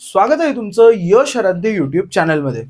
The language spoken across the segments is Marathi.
स्वागत आहे तुमचं यश आराध्य युट्यूब चॅनलमध्ये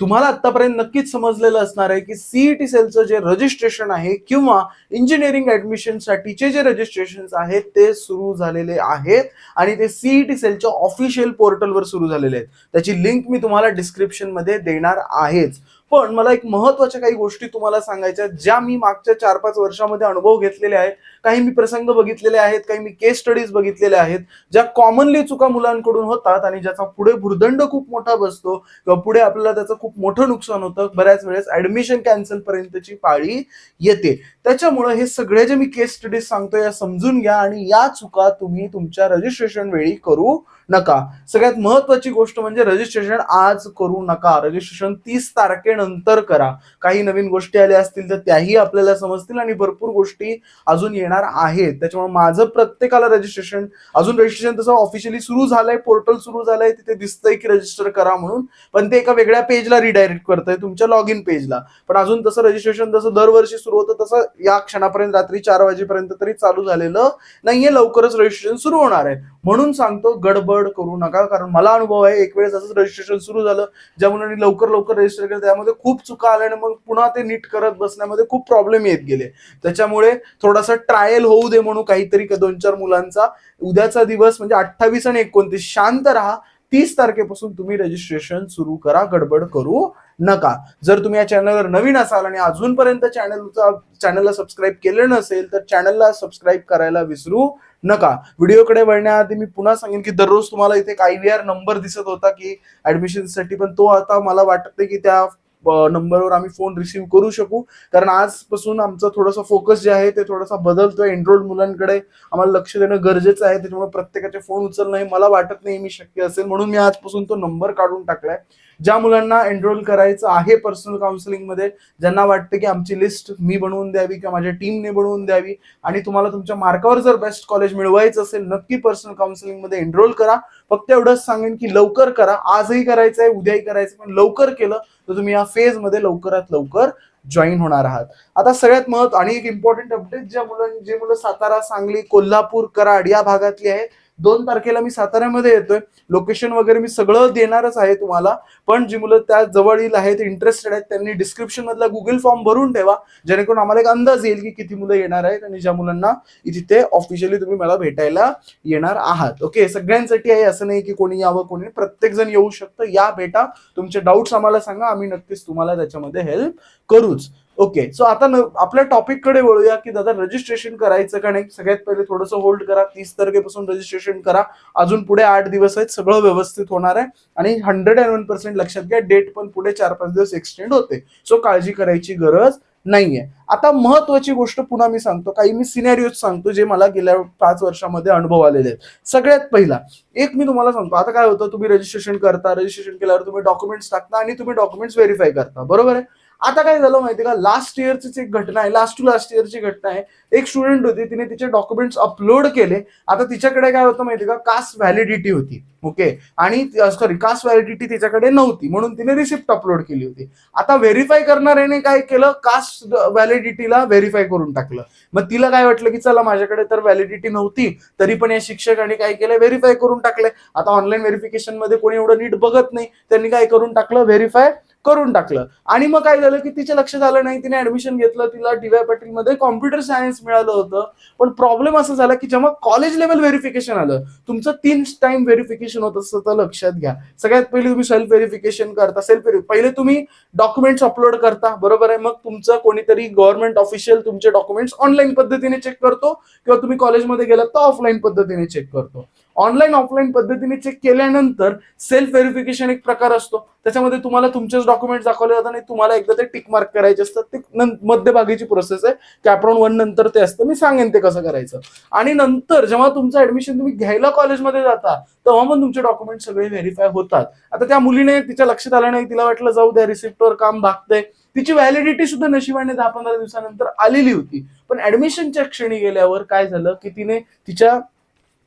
तुम्हाला आतापर्यंत नक्कीच समजलेलं असणार आहे की सीईटी सेलचं जे रजिस्ट्रेशन आहे किंवा इंजिनिअरिंग ऍडमिशन साठीचे जे रजिस्ट्रेशन आहेत ते सुरू झालेले आहेत आणि ते सीईटी सेलच्या ऑफिशियल पोर्टलवर सुरू झालेले आहेत. त्याची लिंक मी तुम्हाला डिस्क्रिप्शनमध्ये देणार आहेच. पण मला एक महत्त्वाच्या काही गोष्टी तुम्हाला सांगायच्या ज्या मी मागच्या चार पाच वर्षामध्ये अनुभव घेतलेले आहेत. काही मी प्रसंग बघितलेले आहेत काही मी केस स्टडीज बघितलेल्या आहेत ज्या कॉमनली चुका मुलांकडून होतात आणि ज्याचा पुढे भुर्दंड खूप मोठा बसतो किंवा पुढे आपल्याला त्याचं खूप मोठं नुकसान होतं बऱ्याच वेळेस ऍडमिशन कॅन्सल पर्यंतची पाळी येते. त्याच्यामुळे हे सगळे जे मी केस स्टडीज सांगतो या समजून घ्या आणि या चुका तुम्ही तुमच्या रजिस्ट्रेशन वेळी करू नका. सगळ्यात महत्वाची गोष्ट म्हणजे रजिस्ट्रेशन आज करू नका. रजिस्ट्रेशन तीस तारखेनंतर करा. काही नवीन गोष्टी आल्या असतील तर त्याही आपल्याला समजतील आणि भरपूर गोष्टी अजून येणार आहेत. त्याच्यामुळे माझं प्रत्येकाला रजिस्ट्रेशन अजून रजिस्ट्रेशन तसं ऑफिशियली सुरू झालंय पोर्टल सुरू झालंय तिथे दिसतंय की रजिस्टर करा म्हणून. पण ते एका वेगळ्या पेजला रिडायरेक्ट करतंय तुमच्या लॉग इन पेजला पण अजून तसं रजिस्ट्रेशन जसं दरवर्षी सुरू होतं तसं या क्षणापर्यंत रात्री चार वाजेपर्यंत तरी चालू झालेलं नाहीये. लवकरच रजिस्ट्रेशन सुरू होणार आहे. म्हणून सांगतो गडबड करू नका कारण मला अनुभव आहे एक वेळेस असंच रजिस्ट्रेशन सुरू झालं ज्या मुलांनी लवकर लवकर रजिस्टर केलं त्यामध्ये खूप चुका आल्या आणि मग पुन्हा ते नीट करत बसण्यामध्ये खूप प्रॉब्लेम येत गेले. त्याच्यामुळे थोडासा ट्रायल होऊ दे म्हणून काहीतरी दोन चार मुलांचा. उद्याचा दिवस म्हणजे अठ्ठावीस आणि एकोणतीस शांत राहा. तीस तारखेपासून तुम्ही रजिस्ट्रेशन सुरू करा गडबड करू नका. जर तुम्ही या चॅनलवर नवीन असाल आणि अजूनपर्यंत चॅनलचा चॅनलला सबस्क्राईब केलं नसेल तर चॅनलला सबस्क्राईब करायला विसरू नका. व्हिडिओकडे वळण्याआधी मी पुन्हा सांगेन की दररोज तुम्हाला इथे काही व्ही आर नंबर दिसत होता की ऍडमिशनसाठी पण तो आता मला वाटतं की त्या नंबरवर आम्ही फोन रिसीव्ह करू शकू. कारण आजपासून आमचं थोडंसं फोकस जे आहे ते थोडासा बदलतोय. एनरोल्ड मुलांकडे आम्हाला लक्ष देणं गरजेचं आहे. त्याच्यामुळे प्रत्येकाचे फोन उचलणं हे मला वाटत नाही मी शक्य असेल. म्हणून मी आजपासून तो नंबर काढून टाकलाय. ज्या मुलांना एनरोल करायचं आहे पर्सनल काउन्सिलिंगमध्ये ज्यांना वाटतं की आमची लिस्ट मी बनवून द्यावी किंवा माझ्या टीमने बनवून द्यावी आणि तुम्हाला तुमच्या मार्कावर जर बेस्ट कॉलेज मिळवायचं असेल नक्की पर्सनल काउन्सिलिंगमध्ये एनरोल करा. फक्त एवढंच सांगेन की लवकर करा. आजही करायचं आहे उद्याही करायचं पण लवकर केलं तर तुम्ही या फेजमध्ये लवकरात लवकर जॉईन होणार आहात. आता सगळ्यात महत्त्व आणि एक इम्पॉर्टंट अपडेट ज्या मुलं जे मुलं सातारा सांगली कोल्हापूर कराड या भागातली आहेत दोन तारखेला मी साताऱ्यामध्ये येतोय. लोकेशन वगैरे मी सगळं देणारच आहे तुम्हाला. पण जी मुलं त्या जवळील आहेत इंटरेस्टेड आहेत त्यांनी डिस्क्रिप्शन मधला गुगल फॉर्म भरून ठेवा. जेणेकरून आम्हाला एक अंदाज येईल की किती मुलं येणार आहेत आणि ज्या मुलांना तिथे ऑफिशियली तुम्ही मला भेटायला येणार आहात. ओके सगळ्यांसाठी आहे असं नाही की कोणी यावं कोणी प्रत्येक जण येऊ शकतं. या भेटा तुमचे डाऊट्स आम्हाला सांगा. आम्ही नक्कीच तुम्हाला त्याच्यामध्ये हेल्प करूच. ओके सो आता न- आपल्या टॉपिककडे वळूया की दादा रजिस्ट्रेशन करायचं का नाही? सगळ्यात पहिले थोडंसं होल्ड करा. तीस तारखेपासून रजिस्ट्रेशन करा. अजून पुढे आठ दिवस आहेत सगळं व्यवस्थित होणार आहे. आणि हंड्रेड अँड वन पर्सेंट लक्षात घ्या डेट पण पुढे चार पाच दिवस एक्सटेंड होते. सो काळजी करायची गरज नाहीये. आता महत्वाची गोष्ट पुन्हा मी सांगतो. काही मी सिनेरिओज सांगतो जे मला गेल्या पाच वर्षामध्ये अनुभव आलेले आहेत. सगळ्यात पहिला एक मी तुम्हाला सांगतो. आता काय होतं? तुम्ही रजिस्ट्रेशन करता रजिस्ट्रेशन केल्यावर तुम्ही डॉक्युमेंट्स टाकता आणि तुम्ही डॉक्युमेंट्स व्हेरीफाय करता. बरोबर आहे? आता काय झालं माहिती का? लास्ट इयरचीच एक घटना आहे लास्ट टू लास्ट इयरची घटना आहे. एक स्टुडंट होती तिने तिचे डॉक्युमेंट्स अपलोड केले. आता तिच्याकडे काय होतं माहिती का? कास्ट व्हॅलिडिटी होती ओके आणि सॉरी कास्ट व्हॅलिडिटी तिच्याकडे नव्हती म्हणून तिने रिसिप्ट अपलोड केली होती. आता व्हेरीफाय करणाऱ्याने काय केलं? कास्ट व्हॅलिडिटीला व्हेरीफाय करून टाकलं. मग तिला काय वाटलं की चला माझ्याकडे तर व्हॅलिडिटी नव्हती तरी पण या शिक्षकांनी काय केलं? व्हेरीफाय करून टाकलंय आता ऑनलाईन व्हेरिफिकेशनमध्ये कोणी एवढं नीट बघत नाही त्यांनी काय करून टाकलं? व्हेरीफाय करून टाकलं. आणि मग काय झालं की तिच्या लक्षात आलं नाही तिने ऍडमिशन घेतलं तिला डी वाय पाटील मध्ये कॉम्प्युटर सायन्स मिळालं होतं. पण प्रॉब्लेम असं झाला की जेव्हा कॉलेज लेवल व्हेरिफिकेशन आलं तुमचं तीन टाइम व्हेरिफिकेशन होत असतं तर लक्षात घ्या. सगळ्यात पहिले तुम्ही सेल्फ व्हेरिफिकेशन करता सेल्फ पहिले तुम्ही डॉक्युमेंट्स अपलोड करता बरोबर आहे? मग तुमचं कोणीतरी गव्हर्नमेंट ऑफिशियल तुमचे डॉक्युमेंट्स ऑनलाईन पद्धतीने चेक करतो किंवा तुम्ही कॉलेजमध्ये गेलात तर ऑफलाईन पद्धतीने चेक करतो. ऑनलाईन ऑफलाईन पद्धतीने चेक केल्यानंतर सेल्फ व्हेरिफिकेशन एक प्रकार असतो. त्याच्यामध्ये तुम्हाला तुमचेच डॉक्युमेंट दाखवले जातात आणि तुम्हाला एकदा ते टिक मार्क करायचे असतात. ते मध्यभागीची प्रोसेस आहे. कॅप्रॉन वन नंतर ते असतं. मी सांगेन ते कसं करायचं. आणि नंतर जेव्हा तुमचं ऍडमिशन तुम्ही घ्यायला कॉलेजमध्ये जाता तेव्हा पण तुमचे डॉक्युमेंट सगळे व्हेरीफाय होतात. आता त्या मुलीने तिच्या लक्षात आलं नाही तिला वाटलं जाऊ द्या रिसिप्टवर काम भागतंय. तिची व्हॅलिडिटी सुद्धा नशिबाने दहा पंधरा दिवसानंतर आलेली होती. पण ऍडमिशनच्या क्षणी गेल्यावर काय झालं की तिने तिच्या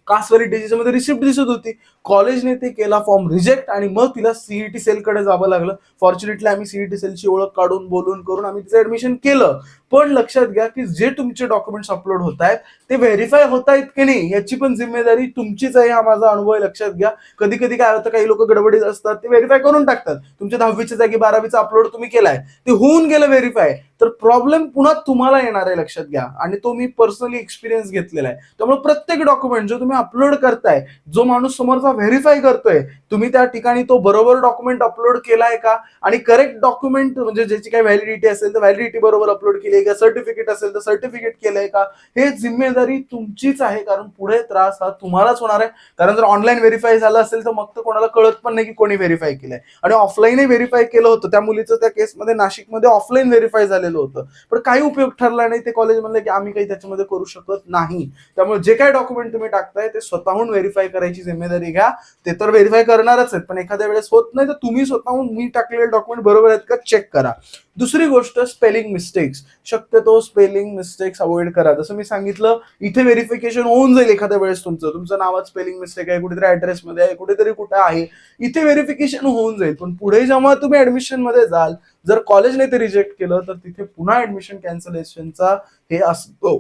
कास्ट व्हॅलिडिटीच्या मध्ये रिसिप्ट दिसत होती. कॉलेजने ते केला फॉर्म रिजेक्ट आणि मग तिला सीईटी सेलकडे जावं लागलं. फॉर्च्युनेटली आम्ही सीईटी सेलची ओळख काढून बोलून करून आम्ही तिचं ऍडमिशन केलं. पण लक्षात घ्या की जे तुमचे डॉक्युमेंट्स अपलोड होत आहेत ते व्हेरीफाय होत आहेत की नाही याची पण जिम्मेदारी तुमचीच आहे हा माझा अनुभव आहे. लक्षात घ्या. कधी कधी काय होतं काही लोक गडबडीत असतात ते व्हेरीफाय करून टाकतात. तुमच्या दहावीच्या जागी बारावीचा अपलोड तुम्ही केलाय ते होऊन गेलं व्हेरीफाय तर प्रॉब्लेम पुन्हा तुम्हाला येणार आहे लक्षात घ्या. आणि तो मी पर्सनली एक्सपिरियन्स घेतलेला आहे. त्यामुळे प्रत्येक डॉक्युमेंट जो तुम्ही अपलोड करताय जो माणूस समोरचा व्हेरीफाय करतोय. तुम्ही त्या ठिकाणी तो बरोबर डॉक्युमेंट अपलोड केलाय का? आणि करेक्ट डॉक्युमेंट म्हणजे ज्याची काही व्हॅलिडिटी असेल तर व्हॅलिडिटी बरोबर अपलोड केली आहे का? सर्टिफिकेट असेल तर सर्टिफिकेट केलंय का? हे जिम्मेदारी तुमचीच आहे कारण पुढे त्रास हा तुम्हालाच होणार आहे. कारण जर ऑनलाईन व्हेरीफाय झालं असेल तर मग तर कोणाला कळत पण नाही की कोणी व्हेरीफाय केलंय. आणि ऑफलाईनही व्हेरीफाय केलं होतं त्या मुलीचं त्या केसमध्ये नाशिकमध्ये ऑफलाईन व्हेरीफाय झालेलं होतं. पण काही उपयोग ठरला नाही. ते कॉलेज म्हणलं की आम्ही काही त्याच्यामध्ये करू शकत नाही. त्यामुळे जे काही डॉक्युमेंट तुम्ही टाकताय ते स्वतःहून व्हेरीफाय करायची जिम्मेदारी घ्या. ते तर व्हेरीफाय करणारच आहेत. पण एखाद्या वेळेस होत नाही तर तुम्ही स्वतःहून मी टाकलेले डॉक्युमेंट बरोबर आहेत का? चेक करा. दुसरी गोष्ट स्पेलिंग मिस्टेक्स शक्यतो स्पेलिंग मिस्टेक्स अवॉइड करा. जसं मी सांगितलं इथे व्हेरिफिकेशन होऊन जाईल एखाद्या वेळेस तुमचं. तुमचं नावात स्पेलिंग मिस्टेक आहे कुठेतरी ऍड्रेसमध्ये आहे कुठेतरी कुठे आहे. इथे व्हेरिफिकेशन होऊन जाईल. पण पुढे जेव्हा तुम्ही ऍडमिशनमध्ये जाल जर कॉलेजने ते रिजेक्ट केलं तर तिथे पुन्हा ऍडमिशन कॅन्सलेशनचा हे असतो.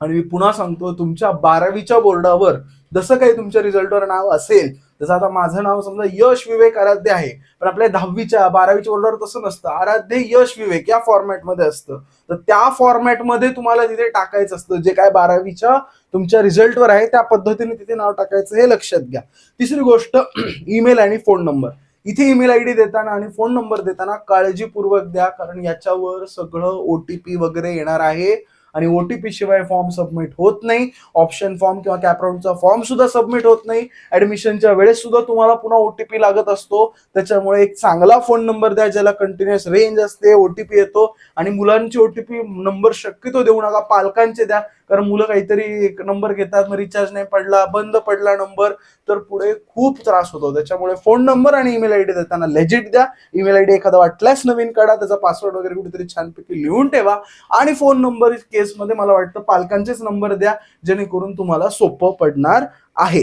आणि मी पुन्हा सांगतो तुमच्या बारावीच्या बोर्डावर जसं काही तुमच्या रिझल्टवर नाव असेल जसं आता माझं नाव समजा यश विवेक आराध्य आहे पण आपल्या दहावीच्या बारावीच्या बोर्डावर तसं नसतं. आराध्य यश विवेक या फॉर्मॅटमध्ये असतं. तर त्या फॉर्मॅटमध्ये तुम्हाला तिथे टाकायचं असतं. जे काय बारावीच्या तुमच्या रिझल्टवर आहे त्या पद्धतीने तिथे नाव टाकायचं हे लक्षात घ्या. तिसरी गोष्ट ईमेल आणि फोन नंबर इथे ईमेल आय डी देताना आणि फोन नंबर देताना काळजीपूर्वक द्या कारण याच्यावर सगळं ओ टी पी वगैरे येणार आहे. आणि ओटीपी शिवाय फॉर्म सबमिट होत नाही. ऑप्शन फॉर्म किंवा कॅपराऊंडचा फॉर्म सुद्धा सबमिट होत नाही. ऍडमिशनच्या वेळेस सुद्धा तुम्हाला पुन्हा ओटीपी लागत असतो. त्याच्यामुळे एक चांगला फोन नंबर द्या ज्याला कंटिन्युअस रेंज असते ओटीपी येतो. आणि मुलांची ओटीपी नंबर शक्यतो देऊ नका. पालकांचे द्या. कारण मुलं काहीतरी एक नंबर घेतात मग रिचार्ज नाही पडला बंद पडला नंबर तर पुढे खूप त्रास होतो. त्याच्यामुळे फोन नंबर आणि ईमेल आयडी देताना लेजिट द्या. ईमेल आयडी एखादा वाटल्यास नवीन काढा त्याचा पासवर्ड वगैरे कुठेतरी छानपैकी लिहून ठेवा. आणि फोन नंबर केसमध्ये मला वाटतं पालकांचेच नंबर द्या जेणेकरून तुम्हाला सोपं पडणार आहे.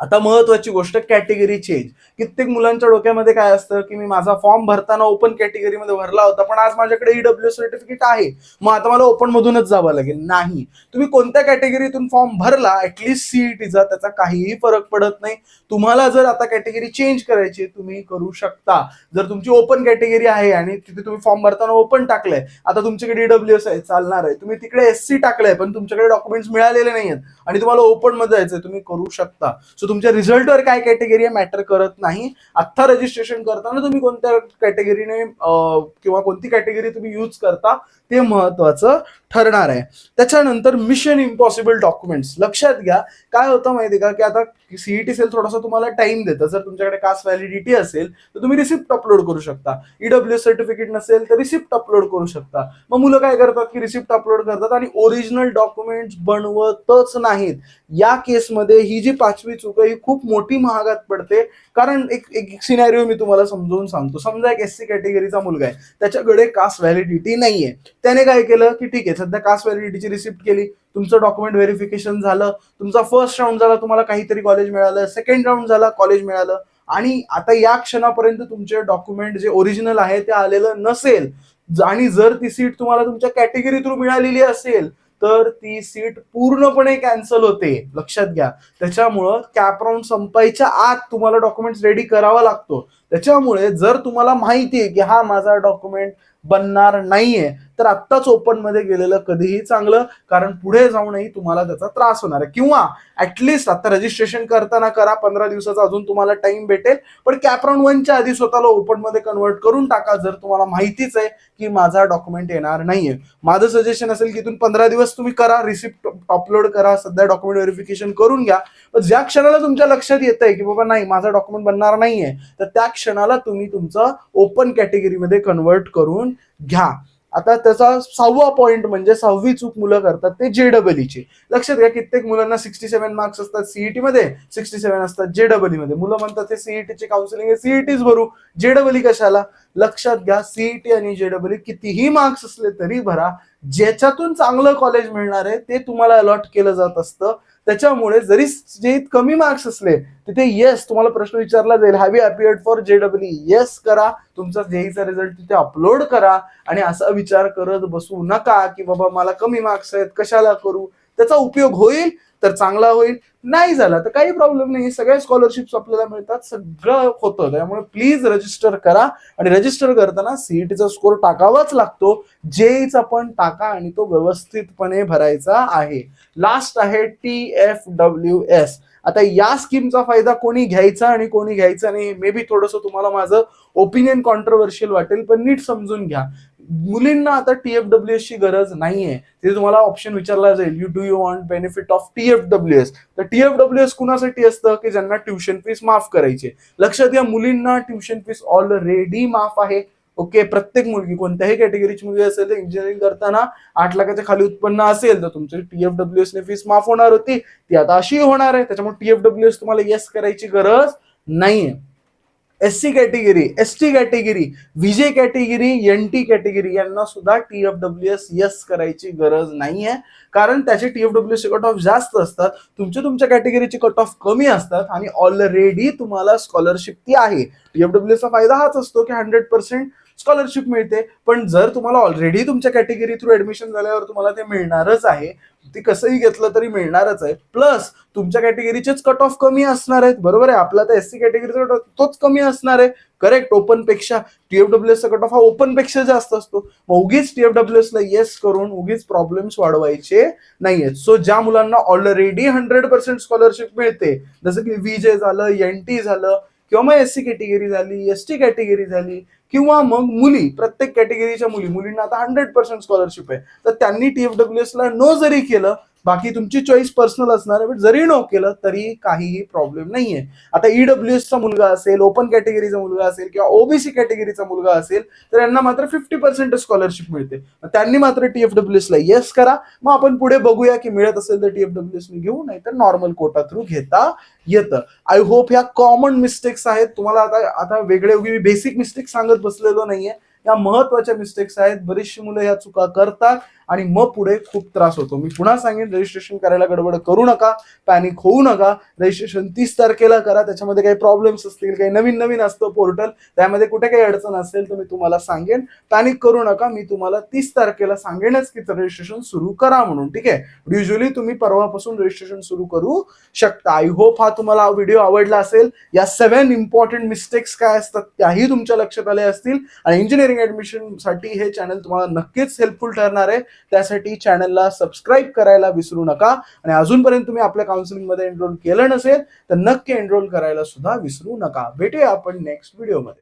आता महत्वाची गोष्ट कॅटेगरी चेंज कित्येक मुलांच्या डोक्यामध्ये काय असतं की मी माझा फॉर्म भरताना ओपन कॅटेगरीमध्ये भरला होता पण आज माझ्याकडे ईडब्ल्यू सर्टिफिकेट आहे. मग आता मला ओपन मधूनच जावं लागेल. नाही. तुम्ही कोणत्या कॅटेगरीतून फॉर्म भरला ऍटलिस्ट सीईटीचा त्याचा काहीही फरक पडत नाही. तुम्हाला जर आता कॅटेगरी चेंज करायची तुम्ही करू शकता. जर तुमची ओपन कॅटेगरी आहे आणि तिथे तुम्ही फॉर्म भरताना ओपन टाकलंय आता तुमच्याकडे ईडब्ल्यू एस आहे चालणार आहे. तुम्ही तिकडे एस सी टाकलंय पण तुमच्याकडे डॉक्युमेंट्स मिळालेले नाही आहेत आणि तुम्हाला ओपनमध्ये जायचंय तुम्ही करू शकता. सो तुमच्या रिझल्टवर काय कॅटेगरी आहे मॅटर करत नाही. आत्ता रजिस्ट्रेशन करताना तुम्ही कोणत्या कॅटेगरीने किंवा कोणती कॅटेगरी तुम्ही यूज करता ते महत्वाचं ठरणार आहे. त्याच्यानंतर मिशन इम्पॉसिबल डॉक्युमेंट्स लक्षात घ्या. काय होतं माहिती का? की आता सीईटी सेल थोडासा तुम्हाला टाइम देतं. जर तुमच्याकडे कास्ट व्हॅलिडिटी असेल तर तुम्ही रिसिप्ट अपलोड करू शकता. ईडब्ल्यू सर्टिफिकेट नसेल तर रिसिप्ट अपलोड करू शकता. मग मुलं काय करतात की रिसिप्ट अपलोड करतात आणि ओरिजिनल डॉक्युमेंट्स बनवतच नाहीत. या केसमध्ये ही जी पाचवी चूक आहे ही खूप मोठी महागात पडते. कारण एक एक सिनॅरिओ मी तुम्हाला समजावून सांगतो. समजा एक एस सी कॅटेगरीचा मुलगा आहे. त्याच्याकडे कास्ट व्हॅलिडिटी नाहीये. त्याने काय केलं की ठीक आहे सध्या कास्ट व्हॅलिडिटीची रिसिप्ट केली. तुमचं डॉक्युमेंट व्हेरिफिकेशन झालं. तुमचा फर्स्ट राऊंड झाला तुम्हाला काहीतरी कॉलेज मिळालं. सेकंड राऊंड झाला कॉलेज मिळालं. आणि आता या क्षणापर्यंत तुमचे डॉक्युमेंट जे ओरिजिनल आहे ते आलेलं नसेल. ज- आणि जर ती सीट तुम्हाला तुमच्या कॅटेगरी थ्रू मिळालेली असेल तर ती सीट पूर्णपणे कॅन्सल होते. लक्षात घ्या. त्याच्यामुळं कॅप राऊंड संपायच्या आत तुम्हाला डॉक्युमेंट्स रेडी करावा लागतो. त्याच्यामुळे जर तुम्हाला माहिती आहे की हा माझा डॉक्युमेंट बनणार नाहीये तर आत्ताच ओपनमध्ये गेलेलं कधीही चांगलं कारण पुढे जाऊनही तुम्हाला त्याचा त्रास होणार आहे. किंवा ऍटलिस्ट आता रजिस्ट्रेशन करताना करा पंधरा दिवसाचा अजून तुम्हाला टाइम भेटेल पण कॅप्रॉन वनच्या आधी स्वतःला ओपनमध्ये कन्वर्ट करून टाका जर तुम्हाला माहितीच आहे की माझा डॉक्युमेंट येणार नाहीये. माझं सजेशन असेल की इथून पंधरा दिवस तुम्ही करा रिसिप्ट अपलोड करा सध्या डॉक्युमेंट व्हेरिफिकेशन करून घ्या. पण ज्या क्षणाला तुमच्या लक्षात येत आहे की बाबा नाही माझा डॉक्युमेंट बनणार नाहीये तर त्या क्षणाला तुम्ही तुमचं ओपन कॅटेगरीमध्ये कन्वर्ट करून घ्या. आता त्याचा सहावा पॉईंट म्हणजे सहावी चूक मुलं करतात ते जेडबलईची लक्षात घ्या कित्येक मुलांना सिक्स्टी सेव्हन मार्क्स असतात सीईटी मध्ये सिक्स्टी सेव्हन असतात जेडबलई मध्ये. मुलं म्हणतात ते सीईटीचे काउन्सिलिंग आहे सीईटीच भरू. जेडबलई कशाला? लक्षात घ्या सीईटी आणि जेडब्ल्यू कितीही मार्क्स असले तरी भरा. ज्याच्यातून चांगलं कॉलेज मिळणार आहे ते तुम्हाला अलॉट केलं जात असतं. त्याच्यामुळे जरी जे कमी मार्क्स असले तिथे येस तुम्हाला प्रश्न विचारला जाईल. Have you appeared for JW yes करा. तुमचा जेईचा रिझल्ट तिथे अपलोड करा. आणि असा विचार करत बसू नका की बाबा मला कमी मार्क्स आहेत कशाला करू? त्याचा उपयोग होईल. तर चांगला होईल. नाही झाला तर काही प्रॉब्लेम नाही. सगळ्या स्कॉलरशिप्स आपल्याला मिळतात. सगळं होतं. त्यामुळे प्लीज रजिस्टर करा. आणि रजिस्टर करताना सीईटीचा स्कोर टाकावाच लागतो. जेईचा पण टाका आणि तो व्यवस्थितपणे भरायचा आहे. लास्ट आहे टी एफ डब्ल्यू एस आता या स्कीमचा फायदा कोणी घ्यायचा आणि कोणी घ्यायचा नाही मे बी थोडंसं तुम्हाला माझं ओपिनियन कॉन्ट्रोवर्शियल वाटेल पण नीट समजून घ्या. मुलींना आता टी एस ची गरज नाहीये. तिथे तुम्हाला ऑप्शन विचारला जाईल. You do you want benefit of T S तर टी एफ एस कुणासाठी असतं? की ज्यांना ट्युशन फीस माफ करायची. लक्षात घ्या मुलींना ट्युशन फीस ऑलरेडी माफ आहे. ओके प्रत्येक मुलगी कोणत्याही कॅटेगरीची मुलगी असेल तर इंजिनिअरिंग करताना आठ लाखाच्या खाली उत्पन्न असेल तर तुमची टी एफ एस ने फीस माफ होणार होती. ती आता अशी होणार आहे. त्याच्यामुळे टी एफ डब्ल्यू एस तुम्हाला येस करायची गरज नाहीये. S C category S T category VJ category N T category यांना सुद्धा T F W S yes करायची गरज नाहीये. कारण त्याचे T F W C cut off जास्त असतात. तुमच्या तुमच्या कॅटेगरीचे कट ऑफ कमी असतात आणि ऑलरेडी तुम्हाला स्कॉलरशिप ती आहे. टी एफ डब्ल्यू चा फायदा हाच असतो की हंड्रेड पर्सेंट स्कॉलरशिप मिळते. पण जर तुम्हाला ऑलरेडी तुमच्या कॅटेगरी थ्रू ऍडमिशन झाल्यावर तुम्हाला ते मिळणारच आहे. ते कसंही घेतलं तरी मिळणारच आहे. प्लस तुमच्या कॅटेगरीचेच कट ऑफ कमी असणार आहेत. बरोबर आहे? आपला तर एस सी कॅटेगरीचा कट ऑफ तोच कमी असणार आहे. करेक्ट ओपनपेक्षा टी एफ डब्ल्यू एसचा कट ऑफ हा ओपनपेक्षा जास्त असतो. मग उगीच टी एफ डब्ल्यू ला येस करून उगीच प्रॉब्लेम्स वाढवायचे नाहीयेत. सो ज्या मुलांना ऑलरेडी हंड्रेड पर्सेंट स्कॉलरशिप मिळते जसं की व्हीजे झालं एन टी झालं किंवा मग एस सी कॅटेगरी झाली एस टी कॅटेगरी झाली किंवा मग मुली प्रत्येक कॅटेगरीच्या मुली मुलींना आता हंड्रेड पर्सेंट स्कॉलरशिप आहे. तर त्यांनी टी एस ला नो जरी केलं बाकी तुमची चॉईस पर्सनल असणार आहे बट जरी नो केलं तरी काहीही प्रॉब्लेम नाहीये. आता E ईडब्ल्यू एसचा मुलगा असेल ओपन कॅटेगरीचा मुलगा असेल किंवा ओबीसी कॅटेगरीचा मुलगा असेल तर यांना मात्र फिफ्टी पर्सेंट स्कॉलरशिप मिळते. त्यांनी मात्र टी एफ ला येस करा. मग आपण पुढे बघूया की मिळत असेल तर टी एफ डब्ल्यू एस घेऊ नाही तर नॉर्मल कोटा थ्रू घेता येतं. आय होप ह्या कॉमन मिस्टेक्स आहेत. तुम्हाला आता आता वेगळे बेसिक मिस्टेक सांगत बसलेलो नाहीये. या महत्त्वाच्या मिस्टेक्स आहेत. बरीचशी मुलं ह्या चुका करतात. आणि मग पुढे खूप त्रास होतो. मी पुन्हा सांगेन रजिस्ट्रेशन करायला गडबड करू नका पॅनिक होऊ नका. रजिस्ट्रेशन तीस तारखेला करा त्याच्यामध्ये काही प्रॉब्लेम्स असतील काही नवीन नवीन असतं पोर्टल त्यामध्ये कुठे काही अडचण असेल तर मी तुम्हाला सांगेन. पॅनिक करू नका मी तुम्हाला तीस तारखेला सांगेनच की रजिस्ट्रेशन सुरू करा म्हणून ठीक आहे? युजली तुम्ही परवापासून रजिस्ट्रेशन सुरू करू शकता. आय होप हा तुम्हाला व्हिडिओ आवडला असेल. या सेव्हन इम्पॉर्टंट मिस्टेक्स काय असतात त्याही तुमच्या लक्षात आले असतील. आणि इंजिनिअरिंग ऍडमिशनसाठी हे चॅनल तुम्हाला नक्कीच हेल्पफुल ठरणार आहे. त्यासाठी चॅनलला सबस्क्राईब करायला विसरू नका. आणि अजूनपर्यंत तुम्ही आपल्या काउन्सिलिंगमध्ये एनरोल केलं नसेल तर नक्की एनरोल करायला सुद्धा विसरू नका. भेटूया आपण नेक्स्ट व्हिडिओमध्ये